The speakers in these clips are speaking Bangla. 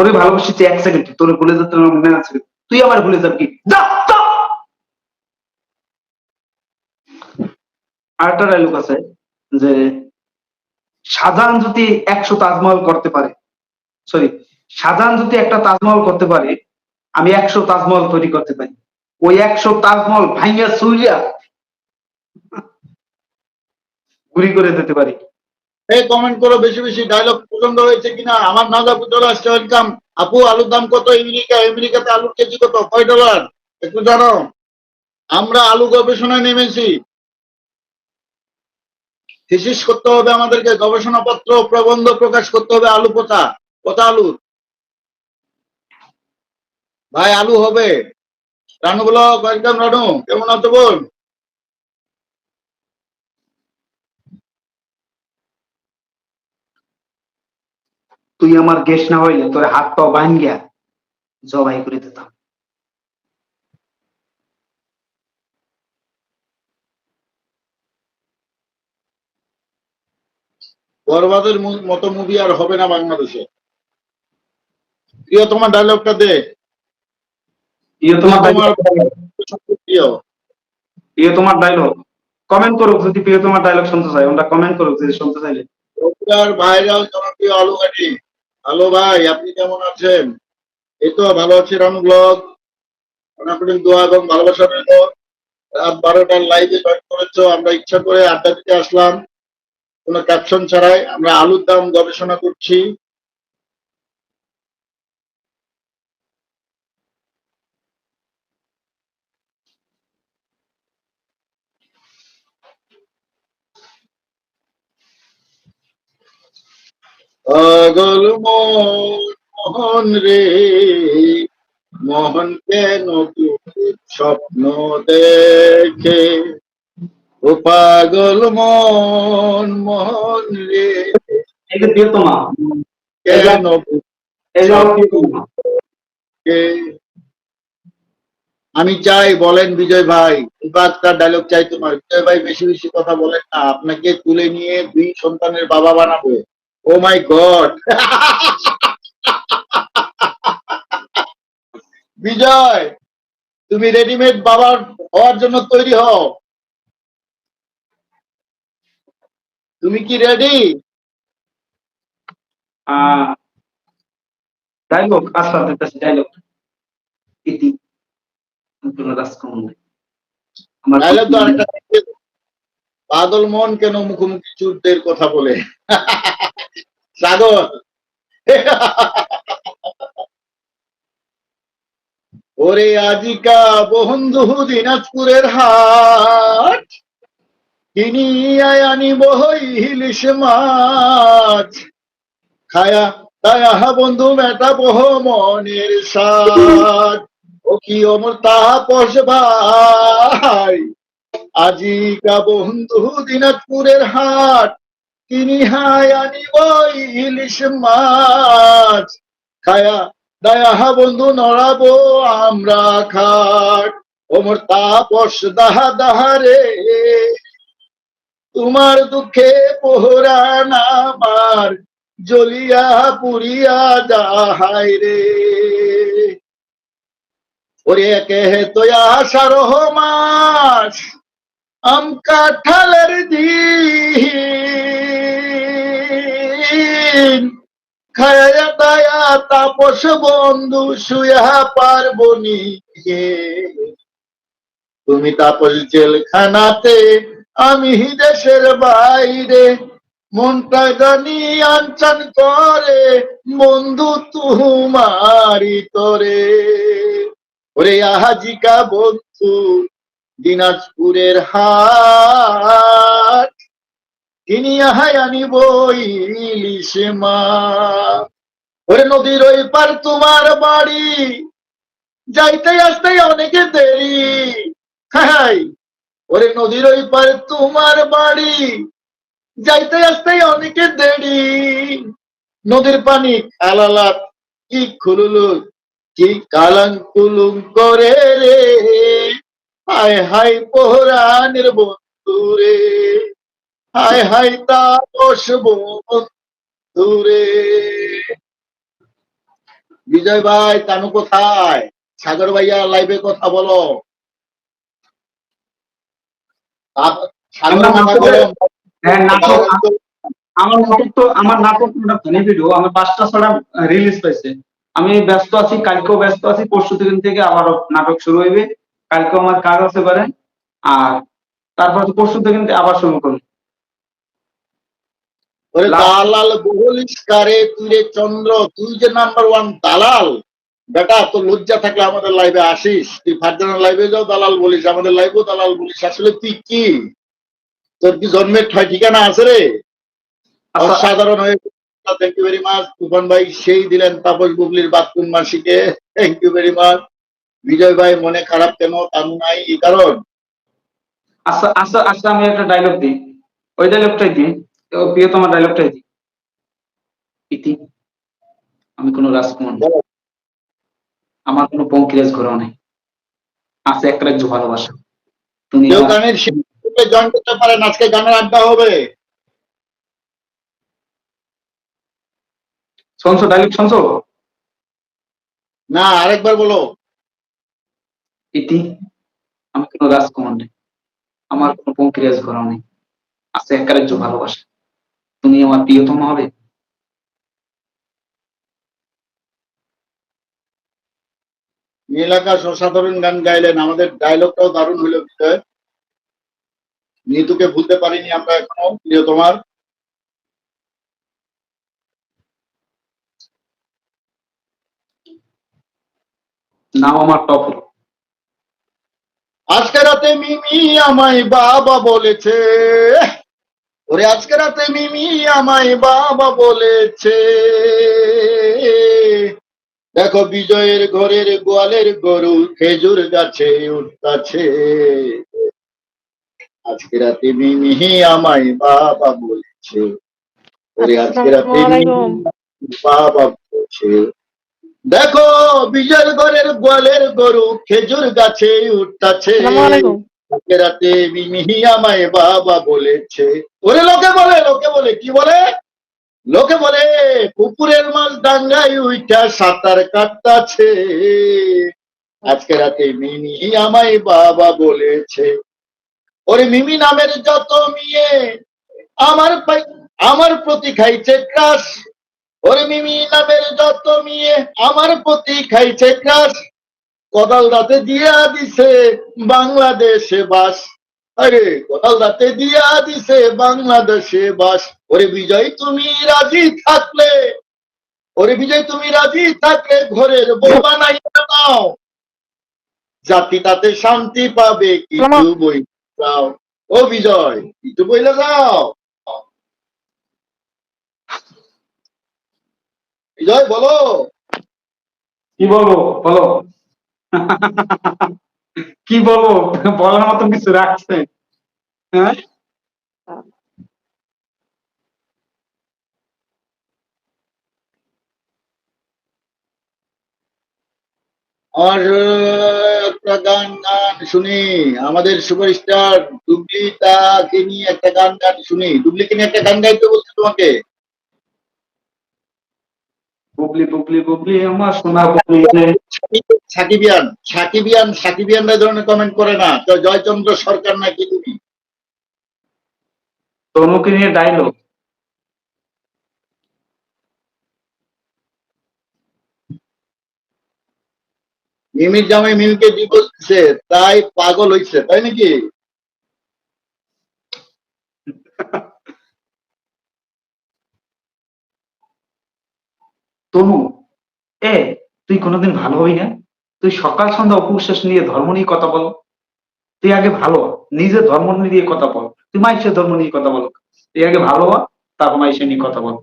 তোরে ভালোবাসিতে এক সেকেন্ড তোরে ভুলে যেতে মনে আছে তুই আমার ভুলে যাবি। আরেকটা ডায়লগ আছে যে শাহজাহান যদি একশো তাজমহল করতে পারে সরি শাহজাহান যদি একটা তাজমহল করতে পারে, আমি একশো তাজমহল তৈরি করতে পারি। ওই একশো তাজমহল ভাইয়া সুইয়া গুড়ি করে দিতে পারি। এই কমেন্ট করো, বেশি বেশি ডায়লগ পছন্দ হয়েছে কিনা? আমার নাজা পুজোর আসছে ওয়েলকাম আপু, আলুর দাম কত আমেরিকা? আমেরিকাতে আলুর কেজি কত? কয় ডলার একটু জানো আমরা আলু গবেষণায় নেমেছি। থিসিস করতে হবে আমাদেরকে গবেষণাপত্র প্রবন্ধ প্রকাশ করতে হবে আলু পোতা। পোতা আলু। ভাই, আলু হবে। রানু বলো রানু, কেমন আছো বল? তুই আমার গেস না হইলে তোর হাত পাও বাইন গিয়া জবাই করে দিতাম। বরবাদের মতো মুভি আর হবে না বাংলাদেশে। প্রিয় তোমার ডায়লগটা দে। ইয়ে তোমার প্রিয় তোমার ডায়লগ কমেন্ট করুক যদি প্রিয় তোমার ডায়লগ শুনতে চাই। ওটা কমেন্ট করুক যদি শুনতে চাইলে। ভাইরাল জনপ্রিয় আলু ঘাটি হ্যালো ভাই, আপনি কেমন আছেন? এই তো ভালো আছি রাম ব্লগ। আপনি দোয়া এবং ভালোবাসা রইল রাত বারোটার লাইভে জয়েন করেছ, আমরা ইচ্ছা করে আড্ডা দিতে আসলাম। কোনো ক্যাপশন ছাড়াই আমরা আলুর দাম গবেষণা করছি। পাগল মন মোহন রে মোহন কেন স্বপ্ন দেখে? ও পাগল মন মোহন রে। কেন? আমি চাই বলেন বিজয় ভাই ডায়লগ চাই তোমার। বিজয় ভাই বেশি বেশি কথা বলেন না। আপনাকে তুলে নিয়ে দুই সন্তানের বাবা বানাবো। ও মাই গড বিজয় তুমি রেডিমেড বাবার হওয়ার জন্য তৈরি হও। তুমি কি রেডি ডায়লগ আস্তে আস্তে ডায়লগ ইতি ডায়লগ তো আরেকটা লিখে মন কেন মুখোমুখি চুরদের কথা বলে? সাগর। ওরে আজিকা বন্ধু দিনাজপুরের হাট কিনিয়ায় আনিব ইলিশ মাছ। খায়া তায়া বন্ধু মেটা বহ মনের সাথ ও কি অমর তাপস ভাই। আজিকা বন্ধু দিনাজপুরের হাট তিনি আনিব ইলিশ মাছ। খায়া, দয়া বন্ধু, নড়াবো আমরা খাট। ওমর তাপস দাহা দাহারে তোমার দুঃখে পোহরান আমার জ্বলিয়া পুরিয়া যাহাই রে। ওরে কে তোয়া সারহ মাস আম কাঠালের দিন। তাপস বন্ধু, শুয়া পারবনি হে তুমি তাপস জেলখানাতে, আমি দেশের বাইরে। মনটা জানি আনচান করে, বন্ধু তুমারি তরে। ওরে আহাজিকা বন্ধু, দিনাজপুরের হাট। তিনি আহাই আনিব ইলিশ মা। ওরে নদীর ওই পার তোমার বাড়ি, যাইতে আসতে অনেকে দেরি। হাই ওরে নদীর ওই পার তোমার বাড়ি, যাইতে আসতে অনেকে দেরি। নদীর পানি খালালাত কি খুলুলু কি কালাং কুলুং করে রে। হায় হায় পোহরানের বন্ধু রে হায় হায় তাপস বন্ধু রে বিজয় ভাই তানু কোথায়? সাগর ভাইয়া লাইভে কথা বলো। আমরা নাটকে-। হ্যাঁ আমার নাটক তো আমার নাটক ফানি ভিডিও আমার পাঁচটা ছড়া রিলিজ পাইছে আমি ব্যস্ত আছি কালকেও ব্যস্ত আছি পরশু দিন থেকে আবার নাটক শুরু হইবে। কালকেও আমার কাজ আছে পারে আর তারপর তো পরশু দিন থেকে আবার শুরু করব। ওরে দালাল তুই রে চন্দ্র তুই যে নাম্বার ওয়ান দালাল বেটা তো লজ্জা থাকলে আমাদের লাইভে আসিস। তুই ফারজানের লাইভে যাও দালাল বলিস আমাদের লাইভেও দালাল বলিস। আসলে তুই কি? তোর কি জন্মের ঠয় ঠিকানা আছে রে? আচ্ছা। অসাধারণ হয়ে thank you very much Tufan ভাই সেই দিলেন তাপস বুবলির বাথরুম মাসিকে। Thank you very much Bijoy ভাই মনে খারাপ কেন? তানু নাই এই কারণ। আচ্ছা আচ্ছা আচ্ছা আমি একটা ডায়লগ দিই। ওই ডায়লগটাই দিই। প্রিয় তোমার ডায়লগটাই দিই। ইতি আমি কোনো রাজকুমার আমার কোনো পঙ্কিরাজ ঘরেও নেই। আছে একটা রাজ্য ভালোবাসা। তুমি গানের জয়েন করতে পারেন আজকে গানের আড্ডা হবে। শুনছো ডায়লগ শুনছো? না আরেকবার বলো। ইতি আমি কোনো রাজকুমার নেই। আমার কোনো পঙ্কিরাজ ঘরেও নেই। আছে একটা রাজ্য ভালোবাসা। তুমি আমার প্রিয়তম হবে। নীল আকাশ অসাধারণ গান গাইলেন। আমাদের ডায়লগটাও দারুণ হইল নিতুকে ভুলতে পারিনি আমরা এখনও প্রিয় তোমার নাম আমার টপ। আজকে রাতে মিমি আমায় বাবা বলেছে। ওরে আজকে রাতে মিমি আমায় বাবা বলেছে। দেখো বিজয়ের ঘরের গোয়ালের গরু খেজুর গাছে উঠতাছে। আজকে রাতে মিমি আমায় বাবা বলেছে। ওরে আজকে রাতে বাবা বলেছে। দেখো বিজয়ের ঘরের গোয়ালের গরু খেজুর গাছে উঠতাছে। আসসালামু রাতে রাতে মিহি আমায় বাবা বলেছে। ওরে লোকে বলে লোকে বলে, কি বলে? লোকে বলে পুকুরের মাছ ডাঙ্গায় উইটা সাঁতার কাটতাছে। আজকে রাতে মিমি আমায় বাবা বলেছে। ওরে মিমি নামের যত মেয়ে, আমার আমার প্রতি খাইছে ক্রাশ। ওরে মিমি নামের যত মেয়ে, আমার প্রতি খাইছে ক্রাশ। কদাল রাতে দিয়া দিছে বাংলাদেশে বাস। আরে কদাল রাতে দিয়া দিছে বাংলাদেশে বাস। ওরে বিজয় তুমি রাজি থাকলে? ওরে বিজয় তুমি রাজি থাকলে? ঘরের বউ বানাইয়া নাও জাতি তাতে শান্তি পাবে কিছু বই যাও ও বিজয় কিছু বইলে যাও। বিজয় বলো। কি বলব? বলো। কি বলব? বলার মতন কিছু রাখছে। হ্যাঁ? একটা গান গান শুনি। আমাদের সুপারস্টার ডুবলি তাকে নিয়ে একটা গান গান শুনি। ডুবলিকে নিয়ে একটা গান গাইতে বলছে তোমাকে? বুবলি বুবলি বুবলি আমার সোনা বুবলি সাকিবিয়ান সাকিবিয়ান সাকিবিয়ানরা এই ধরনের কমেন্ট করে না। তো জয়চন্দ্র সরকার নাকি তুমি? তনুকে নিয়ে ডায়লগ মিমির জামাই মিমকে ডিভোর্স দিছে তাই পাগল হইছে তাই নাকি? তনু এ তুই কোনোদিন ভালো হবি না? তুই সকাল সন্ধ্যা উপবিশ্বাস নিয়ে ধর্ম নিয়ে কথা বল। তুই আগে ভালো। নিজের ধর্ম নিয়ে কথা বল। তুই মাইসের ধর্ম নিয়ে কথা বল। তুই আগে ভালো হ, তারপর মাইসের নিয়ে কথা বল।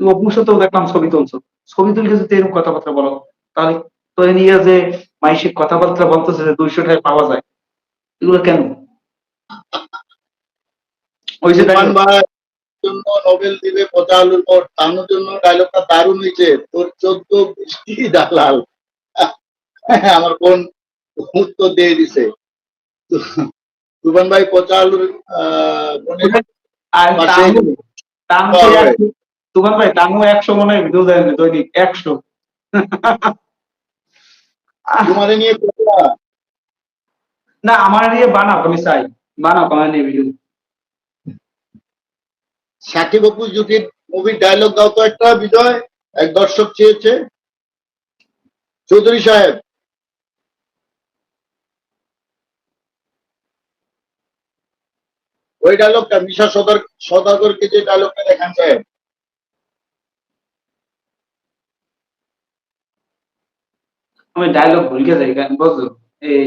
তুই অপুষতেও দেখলাম ছবি তুলছো। ছবি তুলকে যদি এরকম কথাবার্তা বলো তাহলে তোর নিয়ে যে মাইসিক কথাবার্তা বলতেছে যে দুইশো টাকায় পাওয়া যায় এগুলো কেন? ওই যে জন্য নোবেল দিবে পচা আলুর পর তানোর জন্য ডায়লগটা দারুণ হয়েছে। তোর চোদ্দ বৃষ্টি দালাল। আমার বোন উত্তর দিয়ে দিছে। সুমান ভাই পচা আলুর ভাই একশো মনে হয় ভিডিও দৈনিক একশো। নিয়ে না আমার নিয়ে বানাও আমি চাই। বানাও আমার নিয়ে ভিডিও সাকিব অপু জুটির মুভির ডায়লগ দাও তো একটা, বিজয়, এক দর্শক চেয়েছে। চৌধুরী সাহেব। ওই ডায়লগটা মিশা সদার সদাগরকে যে ডায়লগটা দেখান সাহেব আমি ডায়লগ ভুলকে যাই কেন বুঝছ? এই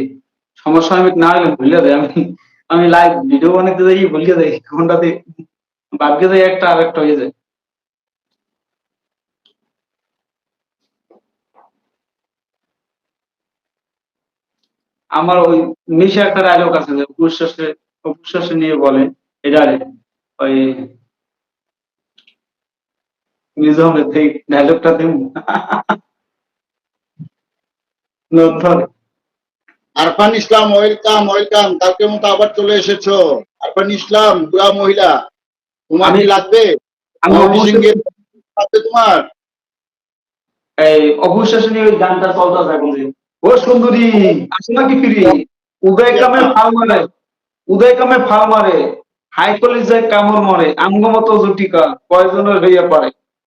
সমসাময়িক না হলে ভুলে যাই। আমি আমি লাইভ ভিডিও বানাতে যাই, ভুলকে যাই। কোনটাতে ভাবকে যাই একটা আর একটা হয়ে যায় আমার ওই মিশে একটা ডায়লগ আছে যে উপশ্বাসে উপশ্বাসে নিয়ে বলে, এটা ওই নিজামের থেকে ডায়লগটা দেব আরফান ইসলাম, ওয়েলকাম ওয়েলকাম, কালকে মতো আবার চলে এসেছ। আরফান ইসলাম, বুড়া মহিলা। তোমার লাগবে? তোমার এই ওই গানটা চলতেছে এখন ও সুন্দরী আসে নাকি ফিরি? উদয় কামে ফাল মারে। উদয় কামে ফাল মারে। হাই কলেজে কামড় মরে। আঙ্গ মতো জুটিকা কয়জনের হইয়া পারে?